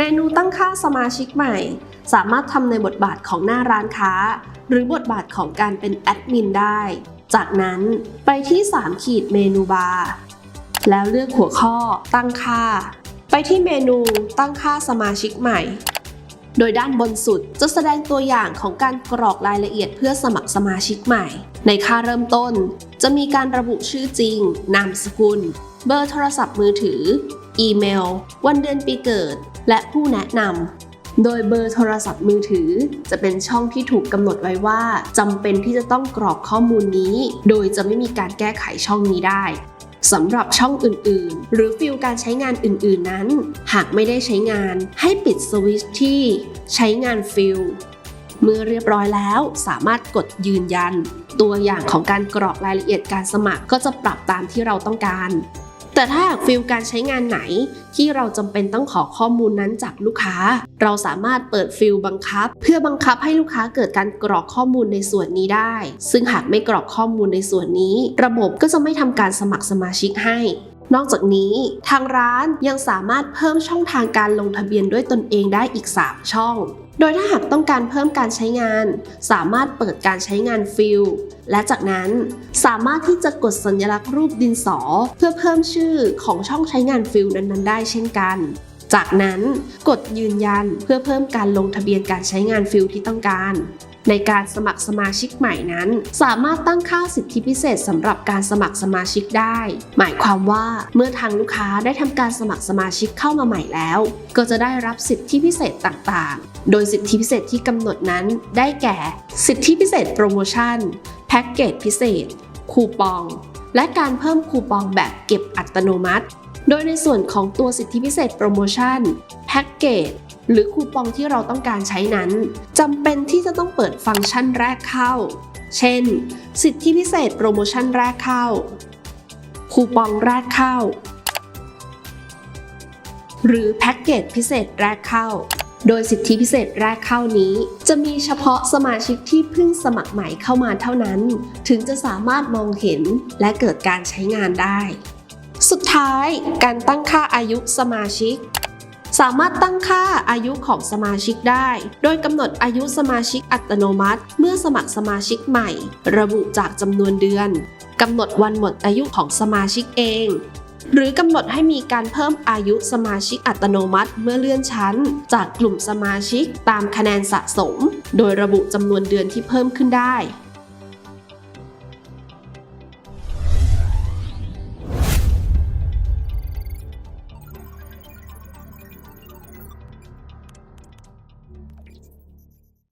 เมนูตั้งค่าสมาชิกใหม่ สามารถทำในบทบาทของหน้าร้านค้า หรือบทบาทของการเป็นแอดมินได้ จากนั้นไปที่ 3 ขีดเมนูบาร์แล้วเลือกหัวข้อตั้งค่า ไปที่เมนูตั้งค่าสมาชิกใหม่ โดยด้านบนสุดจะแสดงตัวอย่างของการกรอกรายละเอียดเพื่อสมัครสมาชิกใหม่ ในค่าเริ่มต้น จะมีการระบุชื่อจริง นามสกุล เบอร์โทรศัพท์มือถือ อีเมล วันเดือนปีเกิด และผู้แนะนำ โดยเบอร์โทรศัพท์มือถือ จะเป็นช่องที่ถูกกำหนดไว้ว่าจำเป็นที่จะต้องกรอกข้อมูลนี้ โดยจะไม่มีการแก้ไขช่องนี้ได้สำหรับช่องอื่นๆ หรือฟิลการใช้งานอื่นๆนั้น หากไม่ได้ใช้งานให้ปิดสวิตช์ที่ใช้งานฟิลเมื่อเรียบร้อยแล้วสามารถกดยืนยัน ตัวอย่างของการกรอกรายละเอียดการสมัครก็จะปรับตามที่เราต้องการ แต่ถ้าหากฟิลการใช้งานไหนที่เราจำเป็นต้องขอข้อมูลนั้นจากลูกค้า เราสามารถเปิดฟิลบังคับ เพื่อบังคับให้ลูกค้าเกิดการกรอกข้อมูลในส่วนนี้ได้ ซึ่งหากไม่กรอกข้อมูลในส่วนนี้ ระบบก็จะไม่ทำการสมัครสมาชิกให้ นอกจากนี้ทางร้านยังสามารถเพิ่มช่องทางการลงทะเบียนด้วยตนเองได้อีก 3 ช่อง โดยถ้าหากต้องการเพิ่มการใช้งาน สามารถเปิดการใช้งานฟิลและจากนั้นสามารถที่จะกดสัญลักษณ์รูปดินสอ เพื่อเพิ่มชื่อของช่องใช้งานฟิลนั้นๆ ได้เช่นกัน จากนั้นกดยืนยันเพื่อเพิ่มการลงทะเบียนการใช้งานฟิลที่ต้องการ ในการสมัครสมาชิกใหม่นั้น สามารถตั้งค่าสิทธิพิเศษสำหรับการสมัครสมาชิกได้ หมายความว่าเมื่อทางลูกค้าได้ทำการสมัครสมาชิกเข้ามาใหม่แล้ว ก็จะได้รับสิทธิพิเศษต่างๆ โดยสิทธิพิเศษที่กำหนดนั้น ได้แก่ สิทธิพิเศษโปรโมชั่นแพ็กเกจพิเศษ คูปอง และการเพิ่มคูปองแบบเก็บอัตโนมัติ โดยในส่วนของตัวสิทธิพิเศษโปรโมชั่นแพ็กเกจหรือคูปองที่เราต้องการใช้นั้นจำเป็นที่จะต้องเปิดฟังก์ชันแรกเข้า เช่น สิทธิพิเศษโปรโมชั่นแรกเข้า คูปองแรกเข้า หรือแพ็กเกจพิเศษแรกเข้า โดยสิทธิพิเศษแรกเข้านี้ จะมีเฉพาะสมาชิกที่เพิ่งสมัครใหม่เข้ามาเท่านั้น ถึงจะสามารถมองเห็นและเกิดการใช้งานได้ สุดท้ายการตั้งค่าอายุสมาชิก สามารถตั้งค่าอายุของสมาชิกได้ โดยกำหนดอายุสมาชิกอัตโนมัติ เมื่อสมัครสมาชิกใหม่ ระบุจากจำนวนเดือนกำหนดวันหมดอายุของสมาชิกเอง หรือกำหนดให้มีการเพิ่มอายุสมาชิกอัตโนมัติเมื่อเลื่อนชั้น จากกลุ่มสมาชิกตามคะแนนสะสม โดยระบุจำนวนเดือนที่เพิ่มขึ้นได้